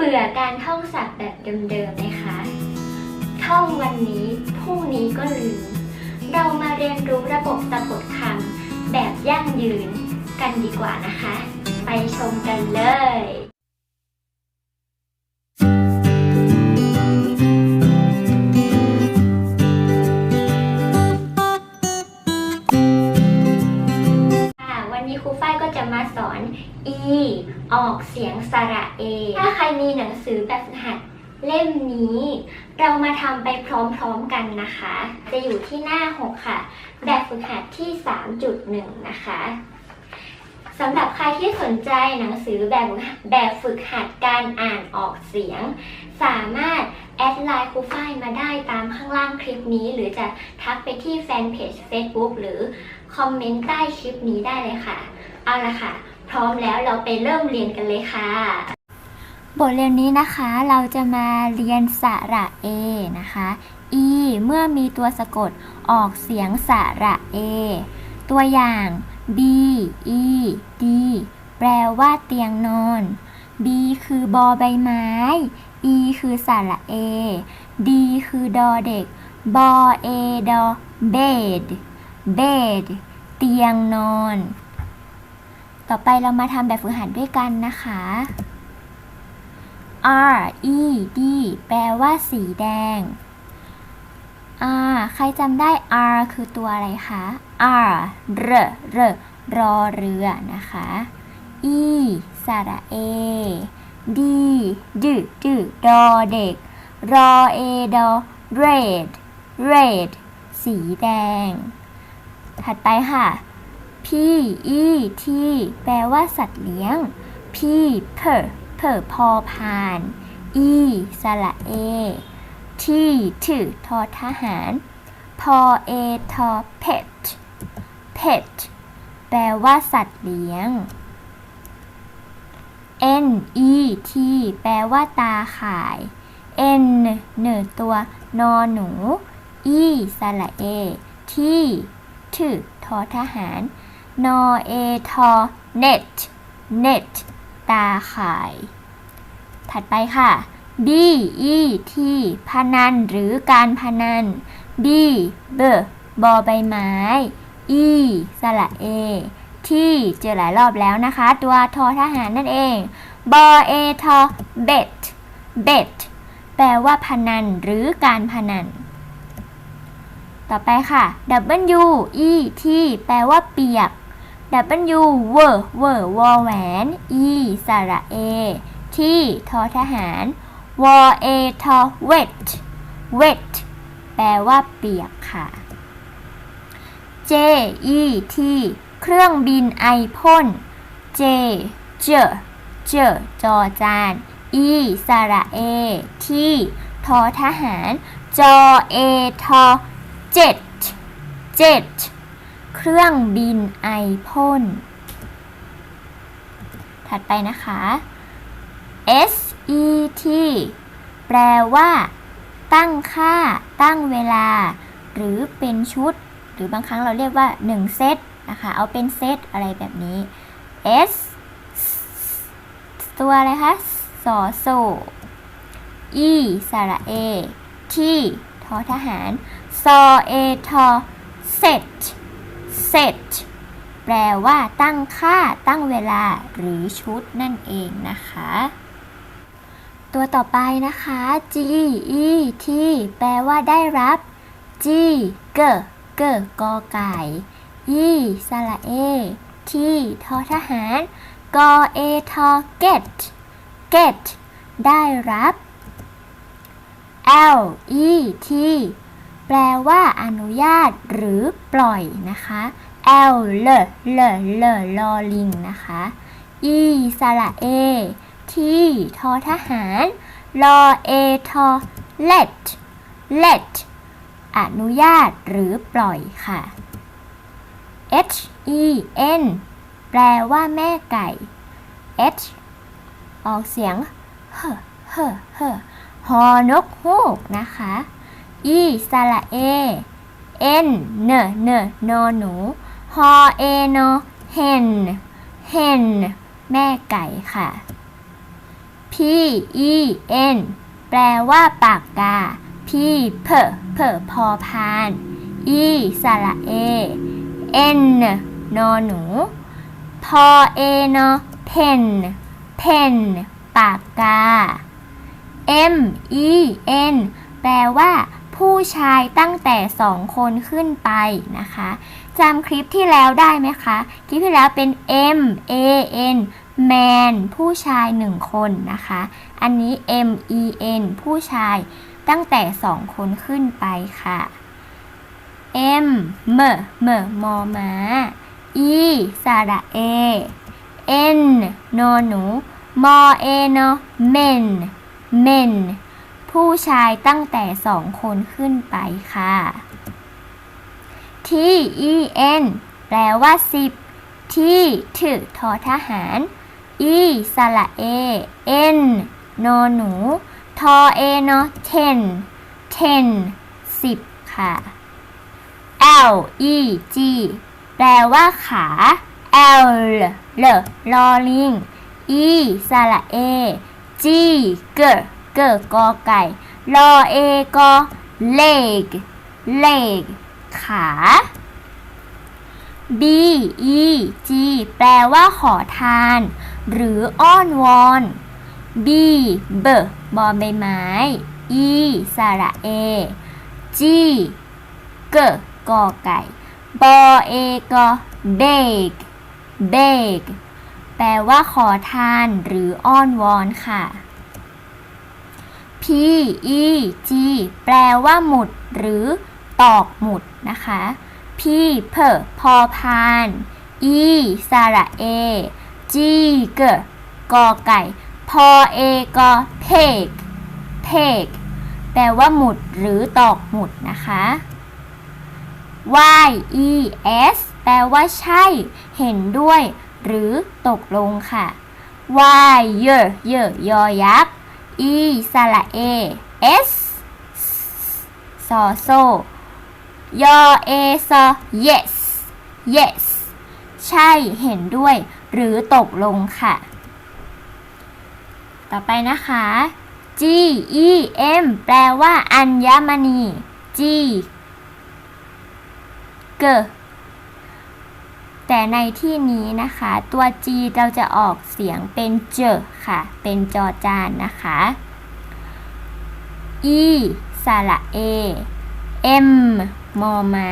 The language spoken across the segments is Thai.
บื่อการท่องศัพท์แบบเดิมๆไหมคะ ท่องวันนี้พรุ่งนี้ก็ลืม เรามาเรียนรู้ระบบสะกดคำแบบยั่งยืนกันดีกว่านะคะ ไปชมกันเลย ออกเสียงสระเอ ถ้าใครมีหนังสือแบบฝึกหัดเล่มนี้ เรามาทำไปพร้อมๆกันนะคะ จะอยู่ที่หน้า 6 ค่ะ แบบฝึกหัดที่ 3.1 นะคะสำหรับใครที่สนใจหนังสือแบบแบบฝึกหัดการอ่านออกเสียง สามารถแอดไลน์ครูฝ้ายมาได้ตามข้างล่างคลิปนี้ หรือจะทักไปที่แฟนเพจ Facebook หรือคอมเมนต์ใต้คลิปนี้ได้เลยค่ะ เอาละค่ะ พร้อมแล้วเราไปเริ่มเรียนกันเลยค่ะ บทเรียนนี้นะคะเราจะมาเรียนสระเอนะคะ e เมื่อมีตัวสะกดออกเสียงสระเอ ตัวอย่าง b e d แปลว่าเตียงนอน b คือบอใบไม้ e คือสระเอ d คือดอเด็ก บอเอดอ bed bed เตียงนอน ต่อไปเรามาทำแบบฝึกหัดด้วยกันนะคะ R E D แปลว่าสีแดง R ใครจำได้ R คือตัวอะไรคะ R รรรอเรือนะคะ E สระเอ D ดืดืดอเด็ก รอเอดอ red red สีแดง ถัดไปค่ะ P E T แปลว่าสัตว์เลี้ยง P เพอเพอพอพาน E สระเอ T ถือทอทหารพอเอทอ pet pet แปลว่าสัตว์เลี้ยง N E T แปลว่าตาข่าย N เนื้อตัวนอหนู E สระเอ T ถือทอทหาร นอเอทอ net net ตาข่าย ถัดไปค่ะ B E T พนันหรือการพนัน B เบอบอใบไม้ E สระเอ ที่เจอหลายรอบแล้วนะคะ ตัวทอทหารนั่นเอง บอเอทอ bet bet แปลว่าพนันหรือการพนัน ต่อไปค่ะ W E T แปลว่าเปียก W เวอร์เวอร์วอแหวน E สระเอ ที่ทอทหารวอเอทอ wet wet แปลว่าเปียกค่ะ J E T เครื่องบินไอพ่น J เจเจจอจาน E สระเอ ที่ทอทหาร จอเอทอ jet jet ครื่องบินไอพ่น ถัดไปนะคะ S E T แปลว่า ตั้งค่า ตั้งเวลา หรือเป็นชุด หรือบางครั้งเราเรียกว่า 1 เซตนะคะ เอาเป็นเซตอะไรแบบนี้ S ตัวอะไรคะสอโซ E สระเอ T ทอทหาร ซอเอทอ set set แปลว่าตั้งค่า ตั้งเวลา หรือชุดนั่นเองนะคะ ตัวต่อไปนะคะ G E T แปลว่าได้รับ G เกเกกอไก่ E สระเอ T ทอทหาร กอเอทอ get get ได้รับ L E T แปลว่าอนุญาตหรือปล่อยนะคะ L เลเลเลลอลิงนะคะ E สระเอที่ทอทหารลอเอทอ let let อนุญาตหรือปล่อยค่ะ H E N แปลว่าแม่ไก่ H ออกเสียงเฮเฮเฮฮอนกฮูกนะคะ E สระเอ N เนเนนอหนู ฮอเอนอ hen hen แม่ไก่ค่ะ P E N แปลว่าปากกา P เพอเพอพอพาน E สระเอ N นอหนู พอเอนอเพนเพนปากกา M E N แปลว่า ผู้ชายตั้งแต่สองคนขึ้นไปนะคะจำคลิปที่แล้วได้ไหมคะ คลิปที่แล้วเป็น M A N man ผู้ชายหนึ่งคนนะคะ อันนี้ M E N ผู้ชายตั้งแต่สองคนขึ้นไปค่ะ M เมเมมอมา E สระเอ N นอหนู มอเอนอ men men ผู้ชายตั้งแต่สองคนขึ้นไปค่ะ T E N แปลว่าสิบ T ถึทอทหาร E สระเอ N นอหนู ทอเอนอ ten ten สิบค่ะ L E G แปลว่าขา L เลลอลิง E สระเอ G เก เกกอไก่ลอเอกอ leg leg ขา B E G แปลว่าขอทาน หรืออ้อนวอน B เบบอใบไม้ E สระเอ G เกกอไก่ บอเอกอ beg beg แปลว่าขอทานหรืออ้อนวอนค่ะ P E G แปลว่าหมุด หรือตอกหมุดนะคะ P เพอพอพาน E สระเอ G เกกอไก่ พอเอกอ peg peg แปลว่าหมุด หรือตอกหมุดนะคะ Y E S แปลว่าใช่ เห็นด้วย หรือตกลงค่ะ Y เยอะเยอะยอยักษ์ E สระเอ S ซอโซยอเอซอ yes yes ใช่เห็นด้วย หรือตกลงค่ะ ต่อไปนะคะ G E M แปลว่า อัญมณี G เก แต่ในที่นี้นะคะ ตัว G เราจะออกเสียงเป็นเจค่ะ เป็นจอจานนะคะ E สระเอ M มอม้า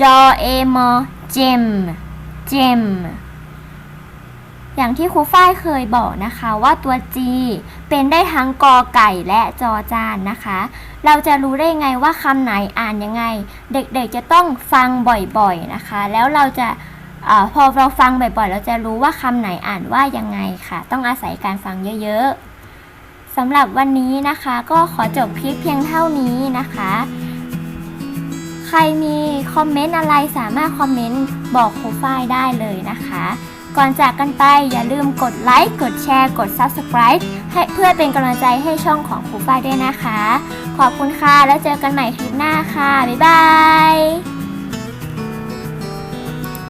จอเอมอเจมเจมอย่างที่ครูฝ้ายเคยบอกนะคะว่าตัว G เป็นได้ทั้งกอไก่และจอจานนะคะ เราจะรู้ได้ไงว่าคำไหนอ่านยังไง เด็กๆจะต้องฟังบ่อยๆนะคะ แล้วเราจะ อพอเราฟังบ่อยๆ เราจะรู้ว่าคำไหนอ่านว่ายังไงค่ะ ต้องอาศัยการฟังเยอะๆสำหรับวันนี้นะคะ ก็ขอจบคลิปเพียงเท่านี้นะคะ ใครมีคอมเมนต์อะไรสามารถคอมเมนต์บอกครูฝ้ายได้เลยนะคะ ก่อนจากกันไปอย่าลืมกดไลค์กดแชร์กด Subscribe ให้เพื่อเป็นกำลังใจให้ช่องของครูฝ้ายด้วยนะคะ ขอบคุณค่ะแล้วเจอกันใหม่คลิปหน้าค่ะบ๊ายบาย